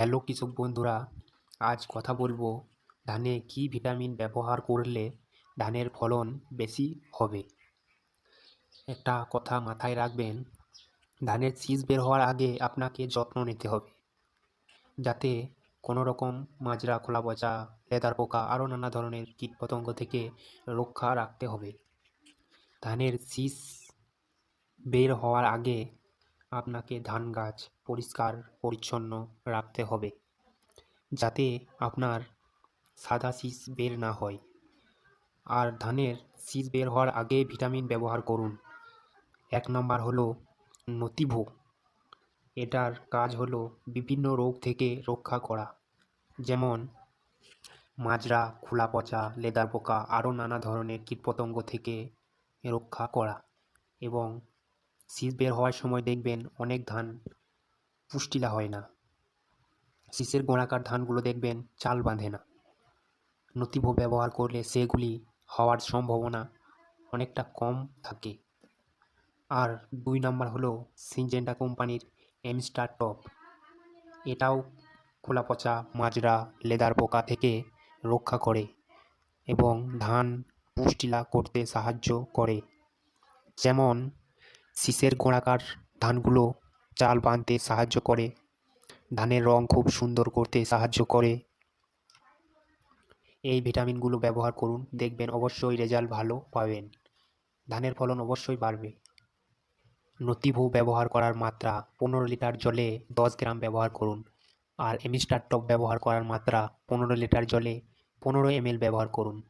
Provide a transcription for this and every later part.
Hello কৃষক বন্ধুরা, আজ কথা বলব ধানে কি ভিটামিন ব্যবহার করলে ধানের ফলন বেশি হবে? একটা কথা মাথায় রাখবেন, ধানের শীষ বের হওয়ার আগে আপনাকে যত্ন নিতে হবে। যাতে কোনো রকম মাজরা খোলা পচা লেদার পোকা আরও নানা ধরনের কীটপতঙ্গ থেকে রক্ষা রাখতে হবে। ধানের শীষ বের হওয়ার আগে আপনাকে ধান গাছ পরিষ্কার, পরিচ্ছন্ন রাখতে হবে, যাতে আপনার সাদা শীষ বের না হয়। আর ধানের শীষ বের হওয়ার আগে ভিটামিন ব্যবহার করুন। এক নম্বর হলো নতিভোগ এটার কাজ হলো বিভিন্ন রোগ থেকে রক্ষা করা, যেমন মাজরা খোলা পচা লেদার পোকা, আরও নানা ধরনের কীটপতঙ্গ থেকে রক্ষা করা এবং শীষ বের হওয়ার সময় দেখবেন অনেক ধান পুষ্টিলা হয় না। শীষের গোড়াকার ধানগুলো দেখবেন চাল বাঁধে না। নতিভ ব্যবহার করলে সেগুলি হওয়ার সম্ভাবনা অনেকটা কম থাকে। আর দুই নম্বর হলো সিনজেন্টা কোম্পানির এমস্টার টপ। এটাও খোলা পচা মাজরা, লেদার পোকা থেকে রক্ষা করে এবং ধান পুষ্টিলা করতে সাহায্য করে। যেমন শীষের গোড়াকার ধানগুলো চাল বাঁধতে সাহায্য করে। ধানের রং খুব সুন্দর করতে সাহায্য করে। এই ভিটামিনগুলো ব্যবহার করুন, দেখবেন অবশ্যই রেজাল্ট ভালো পাবেন। ধানের ফলন অবশ্যই বাড়বে। নতিভু ব্যবহার করার মাত্রা, পনেরো লিটার জলে দশ গ্রাম ব্যবহার করুন। আর এমিস্টার টপ ব্যবহার করার মাত্রা, পনেরো লিটার জলে পনেরো এমএল ব্যবহার করুন।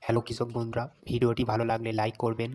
হ্যালো কৃষক বন্ধুরা, ভিডিওটি ভালো লাগলে লাইক করবেন।